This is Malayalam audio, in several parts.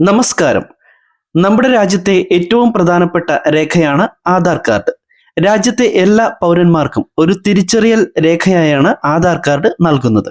നമസ്കാരം. നമ്മുടെ രാജ്യത്തെ ഏറ്റവും പ്രധാനപ്പെട്ട രേഖയാണ് ആധാർ കാർഡ്. രാജ്യത്തെ എല്ലാ പൗരന്മാർക്കും ഒരു തിരിച്ചറിയൽ രേഖയായാണ് ആധാർ കാർഡ് നൽകുന്നത്.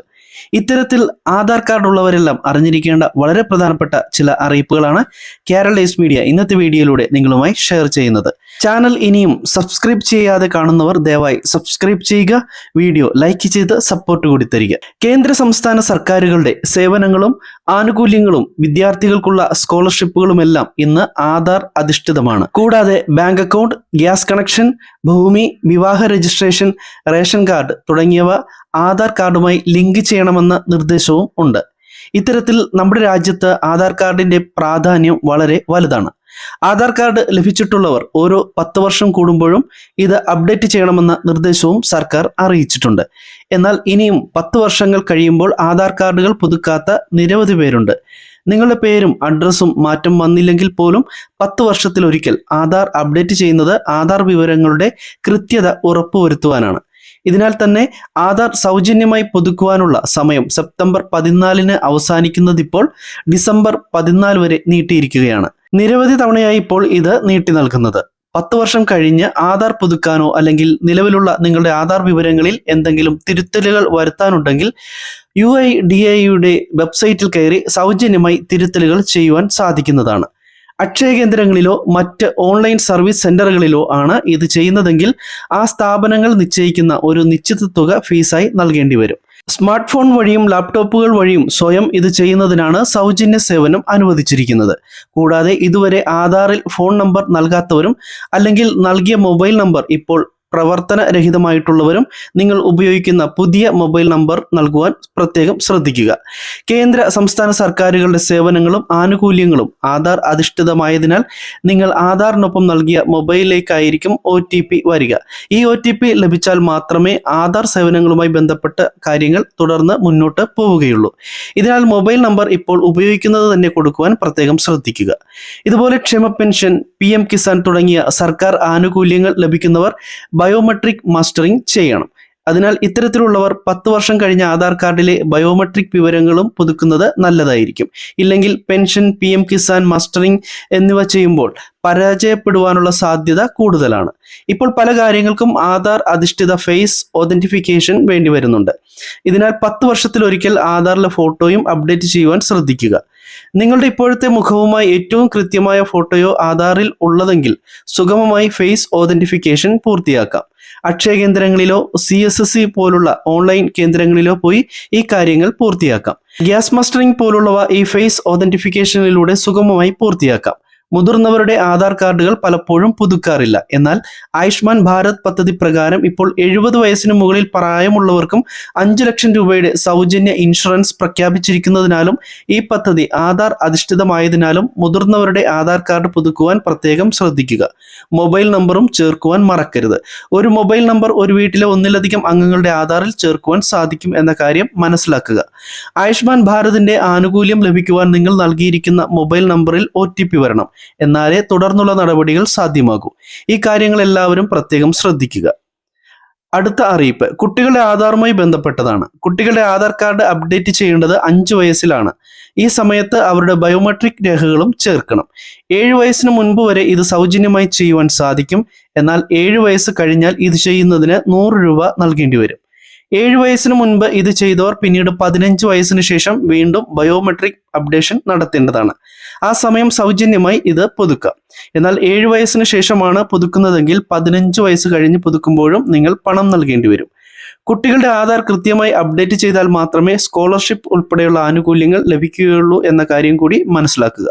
ഇത്തരത്തിൽ ആധാർ കാർഡ് ഉള്ളവരെല്ലാം അറിഞ്ഞിരിക്കേണ്ട വളരെ പ്രധാനപ്പെട്ട ചില അറിയിപ്പുകളാണ് കേരള ഡേയ്സ് മീഡിയ ഇന്നത്തെ വീഡിയോയിലൂടെ നിങ്ങളുമായി ഷെയർ ചെയ്യുന്നത്. ചാനൽ ഇനിയും സബ്സ്ക്രൈബ് ചെയ്യാതെ കാണുന്നവർ ദയവായി സബ്സ്ക്രൈബ് ചെയ്യുക വീഡിയോ ലൈക്ക് ചെയ്ത് സപ്പോർട്ട് കൂടി തരിക. കേന്ദ്ര സംസ്ഥാന സർക്കാരുകളുടെ സേവനങ്ങളും ആനുകൂല്യങ്ങളും വിദ്യാർത്ഥികൾക്കുള്ള സ്കോളർഷിപ്പുകളുമെല്ലാം ഇന്ന് ആധാർ അധിഷ്ഠിതമാണ്. കൂടാതെ ബാങ്ക് അക്കൗണ്ട് ഗ്യാസ് കണക്ഷൻ ഭൂമി വിവാഹ രജിസ്ട്രേഷൻ റേഷൻ കാർഡ് തുടങ്ങിയവ ആധാർ കാർഡുമായി ലിങ്ക് ചെയ്യണമെന്ന നിർദ്ദേശവും ഉണ്ട്. ഇത്തരത്തിൽ നമ്മുടെ രാജ്യത്ത് ആധാർ കാർഡിന്റെ പ്രാധാന്യം വളരെ വലുതാണ്. ആധാർ കാർഡ് ലഭിച്ചിട്ടുള്ളവർ ഓരോ പത്ത് വർഷം കൂടുമ്പോഴും ഇത് അപ്ഡേറ്റ് ചെയ്യണമെന്ന നിർദ്ദേശവും സർക്കാർ അറിയിച്ചിട്ടുണ്ട്. എന്നാൽ ഇനിയും പത്ത് വർഷങ്ങൾ കഴിയുമ്പോൾ ആധാർ കാർഡുകൾ പുതുക്കാത്ത നിരവധി പേരുണ്ട്. നിങ്ങളുടെ പേരും അഡ്രസ്സും മാറ്റം വന്നില്ലെങ്കിൽ പോലും പത്ത് വർഷത്തിലൊരിക്കൽ ആധാർ അപ്ഡേറ്റ് ചെയ്യുന്നത് ആധാർ വിവരങ്ങളുടെ കൃത്യത ഉറപ്പുവരുത്തുവാനാണ്. ഇതിനാൽ തന്നെ ആധാർ സൗജന്യമായി പുതുക്കുവാനുള്ള സമയം സെപ്റ്റംബർ പതിനാലിന് അവസാനിക്കുന്നതിപ്പോൾ ഡിസംബർ പതിനാല് വരെ നീട്ടിയിരിക്കുകയാണ്. നിരവധി തവണയായി ഇപ്പോൾ ഇത് നീട്ടി നൽകുന്നത്. പത്ത് വർഷം കഴിഞ്ഞ് ആധാർ പുതുക്കാനോ അല്ലെങ്കിൽ നിലവിലുള്ള നിങ്ങളുടെ ആധാർ വിവരങ്ങളിൽ എന്തെങ്കിലും തിരുത്തലുകൾ വരുത്താനുണ്ടെങ്കിൽ യു ഐ ഡി ഐയുടെ വെബ്സൈറ്റിൽ കയറി സൗജന്യമായി തിരുത്തലുകൾ ചെയ്യുവാൻ സാധിക്കുന്നതാണ്. അക്ഷയ കേന്ദ്രങ്ങളിലോ മറ്റ് ഓൺലൈൻ സർവീസ് സെന്ററുകളിലോ ആണ് ഇത് ചെയ്യുന്നതെങ്കിൽ ആ സ്ഥാപനങ്ങൾ നിശ്ചയിക്കുന്ന ഒരു നിശ്ചിത തുക ഫീസായി നൽകേണ്ടി വരും. സ്മാർട്ട് ഫോൺ വഴിയും ലാപ്ടോപ്പുകൾ വഴിയും സ്വയം ഇത് ചെയ്യുന്നതിനാണ് സൗജന്യ സേവനം അനുവദിച്ചിരിക്കുന്നത്. കൂടാതെ ഇതുവരെ ആധാറിൽ ഫോൺ നമ്പർ നൽകാത്തവരും അല്ലെങ്കിൽ നൽകിയ മൊബൈൽ നമ്പർ ഇപ്പോൾ പ്രവർത്തനരഹിതമായിട്ടുള്ളവരും നിങ്ങൾ ഉപയോഗിക്കുന്ന പുതിയ മൊബൈൽ നമ്പർ നൽകുവാൻ പ്രത്യേകം ശ്രദ്ധിക്കുക. കേന്ദ്ര സംസ്ഥാന സർക്കാരുകളുടെ സേവനങ്ങളും ആനുകൂല്യങ്ങളും ആധാർ അധിഷ്ഠിതമായതിനാൽ നിങ്ങൾ ആധാറിനൊപ്പം നൽകിയ മൊബൈലിലേക്കായിരിക്കും ഒ ടി പി വരിക. ഈ ഒ ടി പി ലഭിച്ചാൽ മാത്രമേ ആധാർ സേവനങ്ങളുമായി ബന്ധപ്പെട്ട കാര്യങ്ങൾ തുടർന്ന് മുന്നോട്ട് പോവുകയുള്ളൂ. ഇതിനാൽ മൊബൈൽ നമ്പർ ഇപ്പോൾ ഉപയോഗിക്കുന്നത് തന്നെ കൊടുക്കുവാൻ പ്രത്യേകം ശ്രദ്ധിക്കുക. ഇതുപോലെ ക്ഷേമ പെൻഷൻ പി എം കിസാൻ തുടങ്ങിയ സർക്കാർ ആനുകൂല്യങ്ങൾ ലഭിക്കുന്നവർ ബയോമെട്രിക് മാസ്റ്ററിംഗ് ചെയ്യണം. അതിനാൽ ഇത്തരത്തിലുള്ളവർ പത്ത് വർഷം കഴിഞ്ഞ ആധാർ കാർഡിലെ ബയോമെട്രിക് വിവരങ്ങളും പുതുക്കുന്നത് നല്ലതായിരിക്കും. ഇല്ലെങ്കിൽ pension P M Kisan mustering എന്നിവ ചെയ്യുമ്പോൾ പരാജയപ്പെടുവാനുള്ള സാധ്യത കൂടുതലാണ്. ഇപ്പോൾ പല കാര്യങ്ങൾക്കും ആധാർ അധിഷ്ഠിത ഫേസ് ഒതന്റിഫിക്കേഷൻ വേണ്ടി വരുന്നുണ്ട്. ഇതിനാൽ പത്ത് വർഷത്തിലൊരിക്കൽ ആധാറിലെ ഫോട്ടോയും അപ്ഡേറ്റ് ചെയ്യുവാൻ ശ്രദ്ധിക്കുക. നിങ്ങളുടെ ഇപ്പോഴത്തെ മുഖവുമായി ഏറ്റവും കൃത്യമായ ഫോട്ടോയോ ആധാറിൽ ഉള്ളതെങ്കിൽ സുഗമമായി ഫേസ് ഓതന്റിഫിക്കേഷൻ പൂർത്തിയാക്കാം. അക്ഷയ കേന്ദ്രങ്ങളിലോ സി എസ് എസ് സി പോലുള്ള ഓൺലൈൻ കേന്ദ്രങ്ങളിലോ പോയി ഈ കാര്യങ്ങൾ പൂർത്തിയാക്കാം. ഗ്യാസ് മസ്റ്ററിംഗ് പോലുള്ളവ ഈ ഫേസ് ഓതന്റിഫിക്കേഷനിലൂടെ സുഗമമായി പൂർത്തിയാക്കാം. മുതിർന്നവരുടെ ആധാർ കാർഡുകൾ പലപ്പോഴും പുതുക്കാറില്ല. എന്നാൽ ആയുഷ്മാൻ ഭാരത് പദ്ധതി പ്രകാരം ഇപ്പോൾ എഴുപത് വയസ്സിന് മുകളിൽ പ്രായമുള്ളവർക്കും അഞ്ചു ലക്ഷം രൂപയുടെ സൗജന്യ ഇൻഷുറൻസ് പ്രഖ്യാപിച്ചിരിക്കുന്നതിനാലും ഈ പദ്ധതി ആധാർ അധിഷ്ഠിതമായതിനാലും മുതിർന്നവരുടെ ആധാർ കാർഡ് പുതുക്കുവാൻ പ്രത്യേകം ശ്രദ്ധിക്കുക. മൊബൈൽ നമ്പറും ചേർക്കുവാൻ മറക്കരുത്. ഒരു മൊബൈൽ നമ്പർ ഒരു വീട്ടിലെ ഒന്നിലധികം അംഗങ്ങളുടെ ആധാറിൽ ചേർക്കുവാൻ സാധിക്കും എന്ന കാര്യം മനസ്സിലാക്കുക. ആയുഷ്മാൻ ഭാരതിന്റെ ആനുകൂല്യം ലഭിക്കുവാൻ നിങ്ങൾ നൽകിയിരിക്കുന്ന മൊബൈൽ നമ്പറിൽ ഒ വരണം. എന്നാലേ തുടർന്നുള്ള നടപടികൾ സാധ്യമാകൂ. ഈ കാര്യങ്ങൾ എല്ലാവരും പ്രത്യേകം ശ്രദ്ധിക്കുക. അടുത്ത അറിയിപ്പ്. കുട്ടികളുടെ ആധാറുമായി ബന്ധപ്പെട്ടതാണ്. കുട്ടികളുടെ ആധാർ കാർഡ് അപ്ഡേറ്റ് ചെയ്യേണ്ടത് അഞ്ച് വയസ്സിലാണ്. ഈ സമയത്ത് അവരുടെ ബയോമെട്രിക് രേഖകളും ചേർക്കണം. ഏഴ് വയസ്സിന് മുൻപ് വരെ ഇത് സൗജന്യമായി ചെയ്യുവാൻ സാധിക്കും. എന്നാൽ ഏഴ് വയസ്സ് കഴിഞ്ഞാൽ ഇത് ചെയ്യുന്നതിന് നൂറ് രൂപ നൽകേണ്ടി വരും. ഏഴ് വയസ്സിന് മുൻപ് ഇത് ചെയ്തവർ പിന്നീട് പതിനഞ്ച് വയസ്സിന് ശേഷം വീണ്ടും ബയോമെട്രിക് അപ്ഡേഷൻ നടത്തേണ്ടതാണ്. ആ സമയം സൗജന്യമായി ഇത് പുതുക്കാം എന്നാൽ ഏഴ് വയസ്സിന് ശേഷമാണ് പുതുക്കുന്നതെങ്കിൽ പതിനഞ്ച് വയസ്സ് കഴിഞ്ഞ് പുതുക്കുമ്പോഴും നിങ്ങൾ പണം നൽകേണ്ടി വരും. കുട്ടികളുടെ ആധാർ കൃത്യമായി അപ്ഡേറ്റ് ചെയ്താൽ മാത്രമേ സ്കോളർഷിപ്പ് ഉൾപ്പെടെയുള്ള ആനുകൂല്യങ്ങൾ ലഭിക്കുകയുള്ളൂ എന്ന കാര്യം കൂടി മനസ്സിലാക്കുക.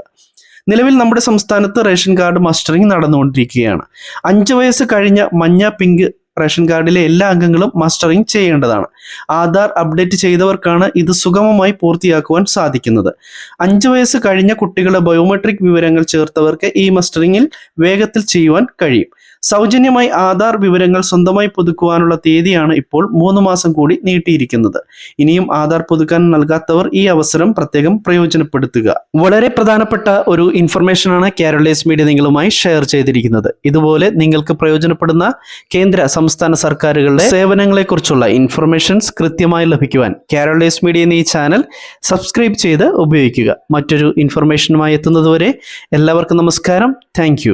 നിലവിൽ നമ്മുടെ സംസ്ഥാനത്ത് റേഷൻ കാർഡ് മസ്റ്ററിംഗ് നടന്നുകൊണ്ടിരിക്കുകയാണ്. അഞ്ച് വയസ്സ് കഴിഞ്ഞ മഞ്ഞ പിങ്ക് റേഷൻ കാർഡിലെ എല്ലാ അംഗങ്ങളും മസ്റ്ററിംഗ് ചെയ്യേണ്ടതാണ്. ആധാർ അപ്ഡേറ്റ് ചെയ്തവർക്കാണ് ഇത് സുഗമമായി പൂർത്തിയാക്കുവാൻ സാധിക്കുന്നത്. അഞ്ചു വയസ്സ് കഴിഞ്ഞ കുട്ടികളുടെ ബയോമെട്രിക് വിവരങ്ങൾ ചേർത്തവർക്ക് ഈ മസ്റ്ററിംഗിൽ വേഗത്തിൽ ചെയ്യുവാൻ കഴിയും. സൗജന്യമായി ആധാർ വിവരങ്ങൾ സ്വന്തമായി പുതുക്കുവാനുള്ള തീയതിയാണ് ഇപ്പോൾ മൂന്ന് മാസം കൂടി നീട്ടിയിരിക്കുന്നത്. ഇനിയും ആധാർ പുതുക്കാൻ നൽകാത്തവർ ഈ അവസരം പ്രത്യേകം പ്രയോജനപ്പെടുത്തുക. വളരെ പ്രധാനപ്പെട്ട ഒരു ഇൻഫർമേഷനാണ് കേരളേസ് മീഡിയ നിങ്ങളുമായി ഷെയർ ചെയ്തിരിക്കുന്നത്. ഇതുപോലെ നിങ്ങൾക്ക് പ്രയോജനപ്പെടുന്ന കേന്ദ്ര സംസ്ഥാന സർക്കാരുകളുടെ സേവനങ്ങളെക്കുറിച്ചുള്ള ഇൻഫർമേഷൻസ് കൃത്യമായി ലഭിക്കുവാൻ കേരളേസ് മീഡിയ എന്ന ചാനൽ സബ്സ്ക്രൈബ് ചെയ്ത് ഉപയോഗിക്കുക. മറ്റൊരു ഇൻഫർമേഷനുമായി എത്തുന്നതുവരെ എല്ലാവർക്കും നമസ്കാരം. താങ്ക്